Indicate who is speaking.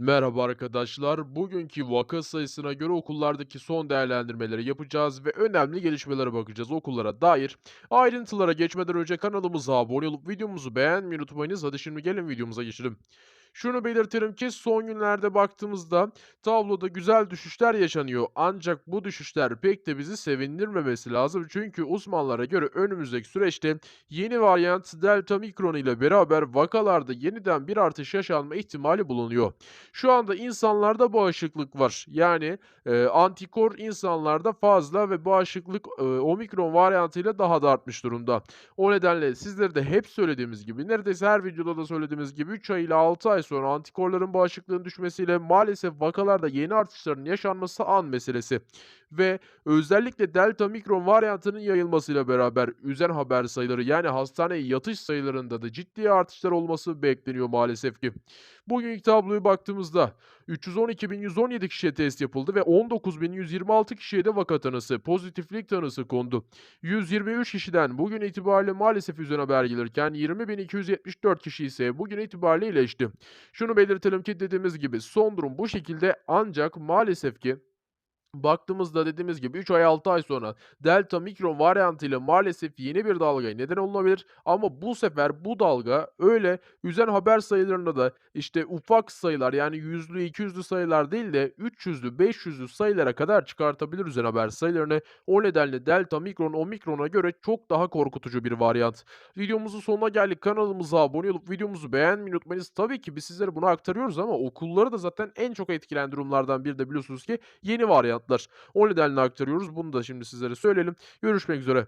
Speaker 1: Merhaba arkadaşlar. Bugünkü vaka sayısına göre okullardaki son değerlendirmeleri yapacağız ve önemli gelişmelere bakacağız okullara dair. Ayrıntılara geçmeden önce kanalımıza abone olup videomuzu beğenmeyi unutmayınız. Hadi şimdi gelin videomuza geçelim. Şunu belirtirim ki son günlerde baktığımızda tabloda güzel düşüşler yaşanıyor. Ancak bu düşüşler pek de bizi sevindirmemesi lazım. Çünkü uzmanlara göre önümüzdeki süreçte yeni varyant Delta Mikron ile beraber vakalarda yeniden bir artış yaşanma ihtimali bulunuyor. Şu anda insanlarda bağışıklık var. Yani, eee, antikor insanlarda fazla ve bağışıklık, eee, omikron varyantıyla daha da artmış durumda. O nedenle sizlere de hep söylediğimiz gibi, neredeyse her videoda da söylediğimiz gibi 3 ay ile 6 ay sonra antikorların bağışıklığının düşmesiyle maalesef vakalarda yeni artışların yaşanması an meselesi. Ve özellikle delta mikron varyantının yayılmasıyla beraber üzen haber sayıları yani hastaneye yatış sayılarında da ciddi artışlar olması bekleniyor maalesef ki. Bugünkü tabloya baktığımızda 312.117 kişiye test yapıldı ve 19.126 kişiye de vaka tanısı, pozitiflik tanısı kondu. 123 kişiden bugün itibariyle maalesef üzerine haber gelirken 20.274 kişi ise bugün itibariyle iyileşti. Şunu belirtelim ki dediğimiz gibi son durum bu şekilde ancak maalesef ki Baktığımızda dediğimiz gibi 3 ay 6 ay sonra delta mikron varyantıyla maalesef yeni bir dalgaya neden olunabilir. Ama bu sefer bu dalga öyle üzen haber sayılarında da işte ufak sayılar yani yüzlü 200'lü sayılar değil de 300'lü 500'lü sayılara kadar çıkartabilir üzen haber sayılarını. O nedenle delta mikron omikrona göre çok daha korkutucu bir varyant. Videomuzun sonuna geldik. Kanalımıza abone olup videomuzu beğenmeyi unutmayınız. Tabii ki biz sizlere bunu aktarıyoruz ama okulları da zaten en çok etkilen durumlardan biri de biliyorsunuz ki yeni varyantlar. O nedenle aktarıyoruz. Bunu da şimdi sizlere söyleyelim. Görüşmek üzere.